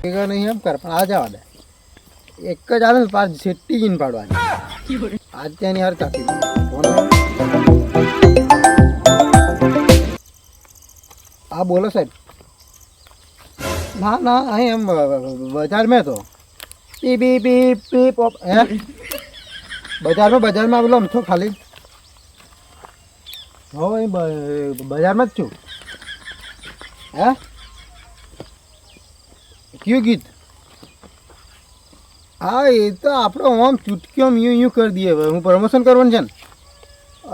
ભેગા નહીં એમ કર પણ આ જવા દે એક જ આવે ને પાર સેટી જીન પાડવાની આજ ત્યાંની હાર કાપી હા બોલો સાહેબ ના ના અહીં એમ બજાર મેં તો પી પી પી પી પોપ હે બજારમાં બજારમાં પેલો અમથો ખાલી હો અહીં બ- બજારમાં જ છું હે કયું ગીત. હા, એ તો આપણે આમ ચૂટક્યો યુ યુ કરી દઈએ. હવે હું પ્રમોશન કરવાનું છે ને?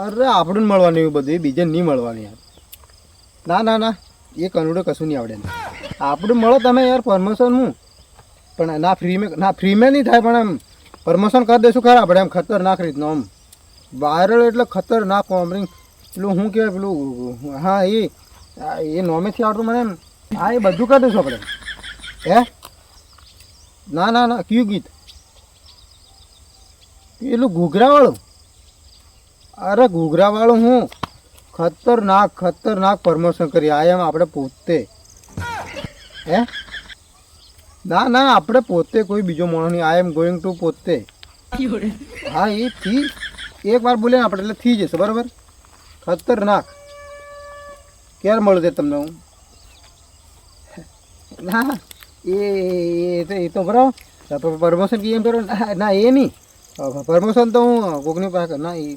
અરે આપણને મળવાનું એવું બધું. બીજે નહીં મળવાનું યાર. ના ના ના. એ કનુડો કશું નહીં આવડે. આપણું મળો તમે યાર પરમોશન હું પણ ના ફ્રી મેં, ના ફ્રી મેં નહીં થાય, પણ એમ પ્રમોશન કરી દઈશું ખરા. આપણે એમ ખતરનાક રીતનું આમ. વાયરલ એટલે ખતરનાક કોમરિંગ પેલું શું કહેવાય, પેલું, હા, એ એ નોમેથી આવડતું મને એમ. હા, એ બધું કરી દઈશું આપણે. હે? ના ના ના, કયું ગીત? પેલું ઘૂઘરાવાળું? અરે ઘૂઘરાવાળું હું? ખતરનાક ખતરનાક પ્રમોશન કરી. આ એમ આપણે પોતે. હે? ના ના, આપણે પોતે કોઈ બીજો માણસ નહીં. આઈ એમ ગોઈંગ ટુ પોતે. હા, એ થી એક વાર બોલે ને આપણે, એટલે થઈ જશે, બરાબર? ખતરનાક. ક્યારે મળશે તમને હું? ના એ એ તો બરાબર. પ્રમોશન કે એમ કરો ના એ નહીં. પ્રમોશન તો હું કોકની પાસે ના, એ.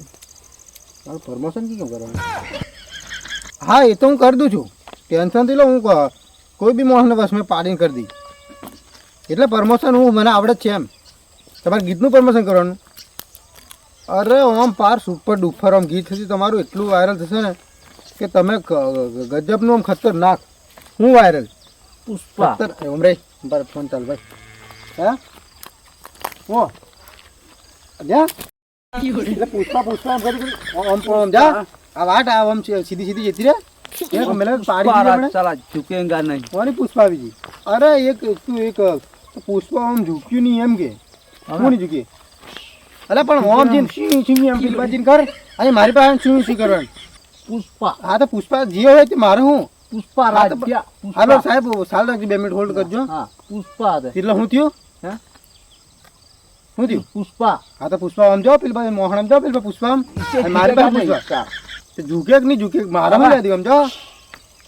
પ્રમોશન કે કેમ કરવાનું? હા, એ તો હું કરી દઉં છું. ટેન્શનથી લો, હું કોઈ બી માણસને બસ મેં પાડીને કરી દી એટલે પ્રમોશન હું, મને આવડે જ છે એમ. તમારે ગીતનું પ્રમોશન કરવાનું? અરે આમ પાર સુપર ડુફર આમ ગીત થશે તમારું એટલું વાયરલ થશે ને કે તમે ગજબનું આમ ખતરનાક. હું વાયરલ પુષ્પા ઉમરે પર ફોન ચાલ ભાઈ હા ઓ પુષ્પા એમ કરી જા આ વાટ આ સીધી સીધી જતી રે કોની અરે એક તું એક પુષ્પા આમ ઝૂક્યું નહીં એમ કે નહીં ઝૂકી અલે પણ ઓમ જીન સિંહ સિંહ એમ બાજુ કર અહીં મારી પાસે શું શું કરવાનું પુષ્પા હા તો પુષ્પા જે હોય તે મારે હું પુષ્પા હા રાજ્ય હાલો સાહેબ સાલ રાખજો બે મિનિટ હોલ્ડ કરજો. હા પુષ્પા. એટલે હું થયું? હે? શું થયું? પુષ્પા. હા તો પુષ્પા આમ જાઓ પેલી બાજુ મોહણ આમ જાઓ પેલી પુષ્પા આમ. મારી પાસે પુષ્પા. ઝૂકે કે નહીં ઝૂકે? મારા માં લેતી આમ જાઓ.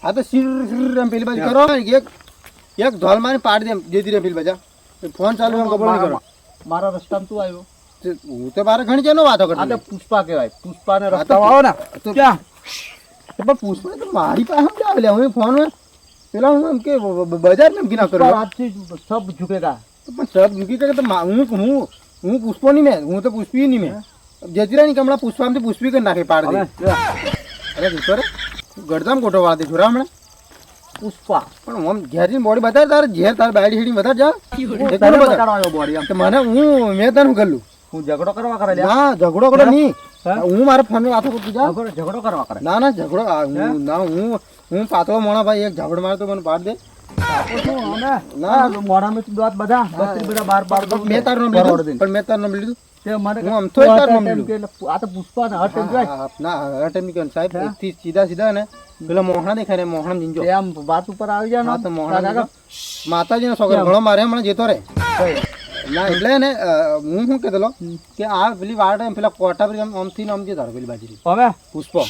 હા તો શીર એમ પેલી બાજુ કરો એક એક ધોલ મારી પાડી દે જેથી રે પેલી બાજા. ફોન ચાલુ એમ ખબર નહીં કરો મારા- રસ્તામાં તું આવ્યો. હું તો મારે ઘણી જેનો વાતો કરતો પુષ્પા કહેવાય. પુષ્પાને હા તો આવો ને. તો- ક્યાં? પણ પુષ્પા તો મારી પાસે જાવ લે હું ફોન પેલા હું એમ કે બજાર નમકી ના કરું આજથી સબ ઝૂકેગા પણ સબ ઝૂકી તો હું હું હું પુષ્પો નહીં મેં. હું તો પૂછવી નહીં મેં. જતીરા ની કમળા પુષ્પામાંથી પૂછવી કરી નાખે પાડ દે અરે જતો રે ગરદામ કોટો વાળતી છોરા હમણાં. પુષ્પા. પણ આમ ઝેરની બોડી બતાવે તારે ઝેર તારે બાયડી હેડી બતાવ જા. બોડી આમ. મને હું મેં તને કરલું હું ઝઘડો કરવા કરે ના ઝઘડો કરો નહીં. હે? મારા ફોન વાતો કરતું જા. ઝઘડો કરવા કરે ના ના ઝઘડો હું ના હું હું પાતળો મોણા ભાઈ એક ઝઘડ મારે તો મને પાડ દે. માતાજી નો તો તે તો તો છોકરો ઘણો મારે હમણાં જતો રહે. ના એટલે ને હું શું કહેતો કે આ પેલી વાડ એમ પેલા કોટા પર આમ આમથી ને તારો પેલી બાજરી. હવે? પુષ્પો?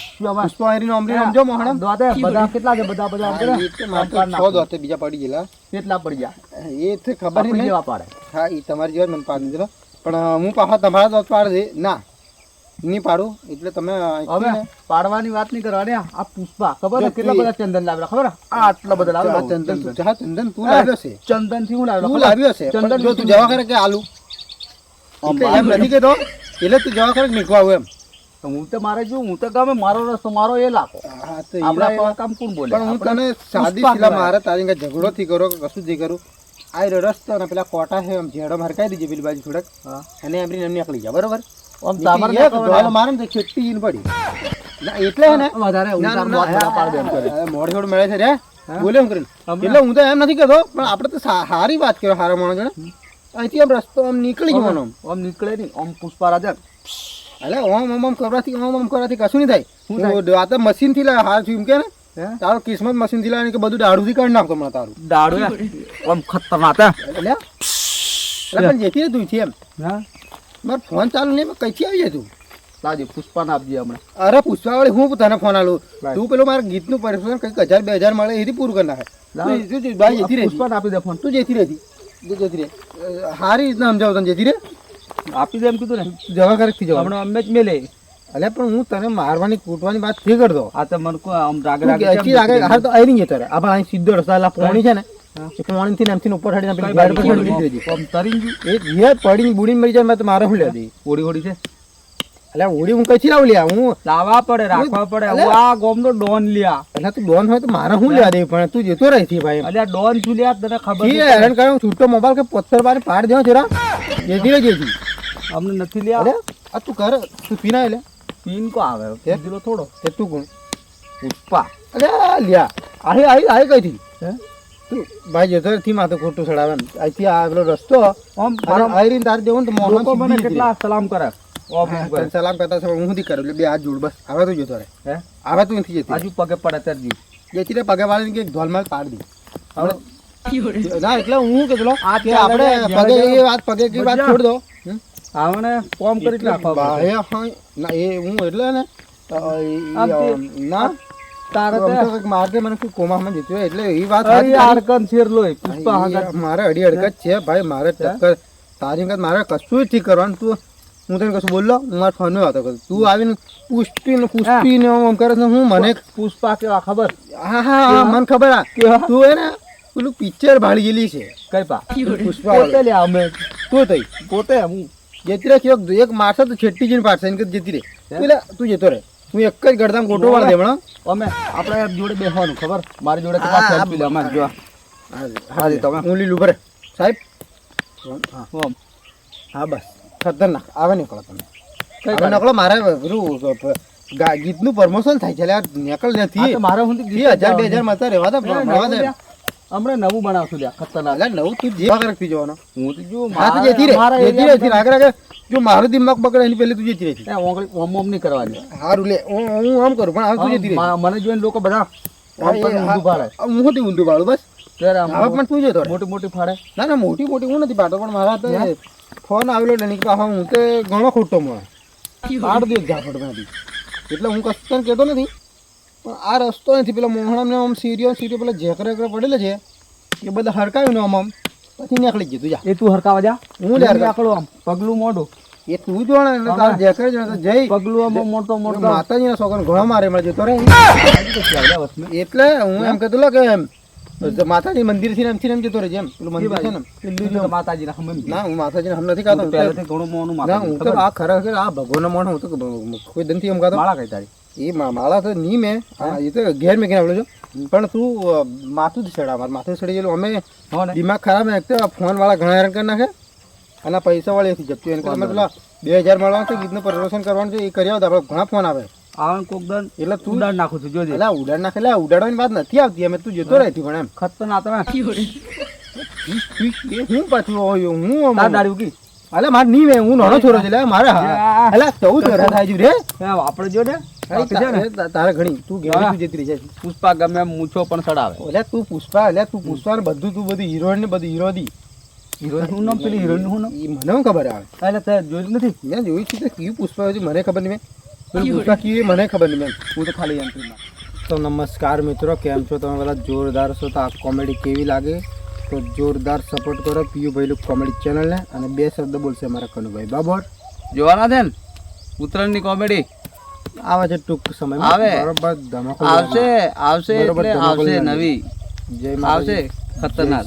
પુષ્પો આરીનો આમરી આમ જો દોતે બધા કેટલા છે બધા બધા આમ કરે? હા, એ તો મારે તો છ દોતે બીજા પડી ગયેલા. કેટલા પડી ગયા? એ તો ખબર નહીં. પાડે. હા એ તમારી જેવા મને પાડી દીધો. પણ હું પાછા તમારા દોત પાડ ના. નહીં પાડું. એટલે તમે હવે પાડવાની વાત નહીં કરવાની. આ પુષ્પા. ખબર છે કેટલા બધા ચંદન લાવેલા? ખબર આ આટલા બધા લાવેલા. ચંદન તું ચંદન. તું લાવ્યો છે. ચંદનથી હું લાવ્યો? તું લાવ્યો છે. ચંદન જો તું જવા કરે કે આલુ? એમ નથી કેતો એટલે તું જવા કરે નીકળવા આવું એમ. હું તો મારે જો હું તો ગમે મારો રસ્તો મારો એ લાખો હા આપણા કામ કોણ બોલે? પણ હું તને સાદી સિલા મારે તારી ઝઘડો થી કરો કે કશું થી કરું? આ રસ્તો અને પેલા કોટા છે એમ ઝેડો હરકાઈ દીધી પેલી બાજુ થોડક. હા. અને એમની એમની નીકળી જાય બરોબર? આમ તમારે એક ના મારે ને તો છેટકી પડી. એટલે ને? વધારે ઉતાર ના, પાડ દે કરે. આ મોડે મળે છે રે. બોલે હું કરીને. એટલે હું તો એમ નથી કહેતો પણ આપણે તો સારી વાત કરો હારા માણસ જોડે અહીંથી આમ રસ્તો આમ નીકળી જવાનો આમ. આમ નીકળે નહીં આમ પુષ્પા રાજા એટલે ઓમ ઓમ ઓમ કરવાથી ઓમ ઓમ કરવાથી કશું નહીં થાય. આ તો મશીનથી હાર છું એમ કે ને. તારો કિસ્મત મશીનથી લાવીને કે બધું દારૂથી કાઢી નાખતો મને તારું. દાડો આમ ખતરનાક એટલે? એટલે પણ જેથી તું છે એમ. હા. મારો ફોન ચાલુ નહીં કઈથી આવી જાય તું લાવજે પુષ્પાને આપજે હમણાં. અરે પુષ્પા વાળી હું તને ફોન આલું? તું પેલું મારા ગીતનું પરિશ્રમ કંઈક હજાર બે હજાર મળે એથી પૂરું કરી નાખે. ભાઈ જેથી રહે પુષ્પાને આપી દે ફોન તું જેથી રહેતી જેથી રે સારી હારી રીતના સમજાવું તને જેથી રે આપી દે એમ કીધું ને. જવા કરેક્ટથી જવા હમણાં અમે જ મેલે. અલે પણ હું તને મારવાની કૂટવાની વાત થઈ કરતો આ તો મને આમ રાગ રાગ અહીંથી આગળ તો આવી નહીં તારે આપણે અહીં સીધો રસ્તા પોણી છે ને. હા. એ પોણીથી ને એમથી ઉપર હડીને નાખી ગાડ પર ચડી દીધી. પમ તરી ગયું એ જે પડીને બુડીને મરી જાય મેં તો મારે શું લેતી ઓડી ઓડી છે? અલ્યા ઓડી હું કઈ લાવ લ્યા? હું લાવવા પડે રાખવા પડે. આ ગોમ નો ડોન લ્યા. એટલે તું ડોન હોય તો મારે હું લેવા દે પણ તું જતો રહી થી ભાઈ. અલ્યા ડોન છું લ્યા તને ખબર છે. હેરાન કરે છૂટો મોબાઈલ કે પથ્થર બાર પાડ દેવો છોરા જેથી રે જેથી અમને નથી લ્યા. અરે આ તું કર તું પીના એટલે પીન કો આવે? કે થોડો. તે તું કોણ પુષ્પા અરે લ્યા. આહી આહી આહી કઈથી? હે? તું ભાઈ જતો થી માથે ખોટું ચડાવે. અહીંથી આ પેલો રસ્તો આમ મારા આઈ દેવું તો મોહન મને કેટલા સલામ કરે? સલામ કરતા હું થી કરું? એટલે બે હાથ જોડ બસ. હવે તો જતો રહે. હે? હવે તો નથી જતી આજુ પગે પડે તર જી જેથી રે પગે વાળીને કે ધોલમાલ પાડ દી. હવે? ના એટલે હું કે પેલો આ કે આપણે પગે એ વાત પગે કી વાત છોડ દો? આવને કોમ કરી નાખો. ના એ હું એટલે ને ના. મને કોમામાં એટલે એ વાત મારે અડી અડકત છે ભાઈ મારે ટક્કર. તારી વખત મારે કશું જ કરવાનું. તું હું તને કશું બોલલો? હું મારા ફોન વાતો કરું. તું આવીને પુષ્ટિ ને પુષ્ટિ ને આમ કરે છે હું મને પુષ્પા કેવા ખબર? હા હા મને ખબર આ. તું હે ને પેલું પિક્ચર ભાળી ગયેલી છે. કઈ પા? પુષ્પા અમે તું થઈ પોતે હું. જેતી રે એક એક મારશે તો છેટ્ટી જઈને પાડશે એને જતી રે પેલા તું જતો રે તું એક જ ગડધામ ગોટો વાળ દે હમણાં અમે આપણે જોડે બેસવાનું ખબર? મારી જોડે કેટલા હા, સેલ્ફી લે અમાર જો. હા તમે. હું લીલું ભરે. સાહેબ? હા. હા. બસ. ખતરનાક. આવે નીકળો તમે. કઈ નકળો મારે ગીતનું પ્રમોશન થાય છે નકલ નીકળ નથી. મારે હું બે હજાર બે હજાર મળતા રહેવા દે હમણાં દે. હમણાં નવું બનાવશું ખતરનાક. નવું તું જે રાખતી જવાનો. હું તો જો હા જેથી રે જેથી રે જો મારું દિમાગ બગડે એની પહેલી તું જેથી રહેતી ઓમ ઓમ નહીં કરવાની. સારું લે હું હું આમ કરું પણ તું જતી રહી મને જોઈને લોકો બધા હું હતી ઊંધું પાડું બસ? પણ તું જતો મોટી મોટી ફાડે. ના ના મોટી મોટી હું નથી પાડતો પણ મારા હાથે ફોન આવેલો એટલે નીકળા. હા હું તે ઘણો ખોટો મળે. પાડ દે ઝાપડમાંથી એટલે હું કશું કહેતો નથી પણ આ રસ્તો નથી પેલા મોહણામને આમ સીરિયો સીરિયો પેલા ઝેકરે પડેલા છે એ બધા હરકાવ્યું ને આમ આમ. પછી નીકળી ગયું જા. એ તું હરકાવા જા. હું લે હરકાવ. આમ. પગલું મોઢું એ તું જો ને તાર ઝેકરે જો તો જઈ પગલું મોટો મોટો. માતાજીના છોકરાને ઘણો મારે મળે જતો ચાલ્યા એટલે હું એમ કહેતો કે એમ. માતાજી મંદિરથી એમ થી એમ જતો રહે જેમ પેલું મંદિર છે ને. પેલું માતાજી એમ ના હું માતાજીને હમ નથી કાતો ખાતો પહેલેથી ઘણું મોનું ના હું તો આ ખરેખર આ ભગવાન મોણ હું તો કોઈ દંતી એમ ખાતો. માળા કઈ તારી? એ માળા તો ની મેં. એ તો ઘેર મેં આવેલો છું. પણ તું માથું જ છેડા મારે માથું છેડી ગયેલું. અમે દિમાગ ખરાબ ને એક તો ફોન વાળા ઘણા હેરાન કરી નાખે. અને આ પૈસા વાળી એથી જપ્તી એને કરતા પેલા બે હજાર મળવાનું છે ગીતનું પ્રદર્શન કરવાનું છે એ કરી આવતા આપણે ઘણા ફોન આવે. આવા કોક દન એટલે તું ઉડાડ નાખું છું જોજે. એટલે ઉડાડ નાખે એટલે ઉડાડવાની વાત નથી આવતી. અમે તું જતો રહેતી પણ એમ. ખતરનાક તમે એ હું પાછું હોય હું તાર દાડી ઉગી. અલે મારે નહીં હું નાનો છોરો છે. એટલે મારે એટલે ચૌદ વર્ષ થાય છે રે. આપણે જો ને ને. તારે ઘણી. તું ઘેર જતી રહી છે પુષ્પા ગમે મૂછો પણ સડાવે એટલે તું પુષ્પા એટલે તું પુષ્પા ને બધું તું બધી હિરોઈન ને બધી હીરો દી હિરોઈન નામ પેલી હિરોઈનનું નામ? મને ખબર આવે? એટલે તે જોયું નથી? મેં જોઈ છે કે કયું પુષ્પા હતું મને ખબર નહીં મેં. પેલું પુષ્પા કયું મને ખબર નહીં હું તો ખાલી તો નમસ્કાર મિત્રો કેમ છો? તમે બધા જોરદાર છો? તો આ કોમેડી કેવી લાગે? તો જોરદાર સપોર્ટ કરો પીયુ ભાઈલું કોમેડી ચેનલને અને બે શબ્દ બોલશે અમારા કનુભાઈ. બાબર જોવાના છે ને? ઉત્તરાયણની કોમેડી? આવે છે ટૂંક સમયમાં. આવે. બરોબર ધમાકો આવશે આવશે એટલે આવશે નવી. આવશે ખતરનાક.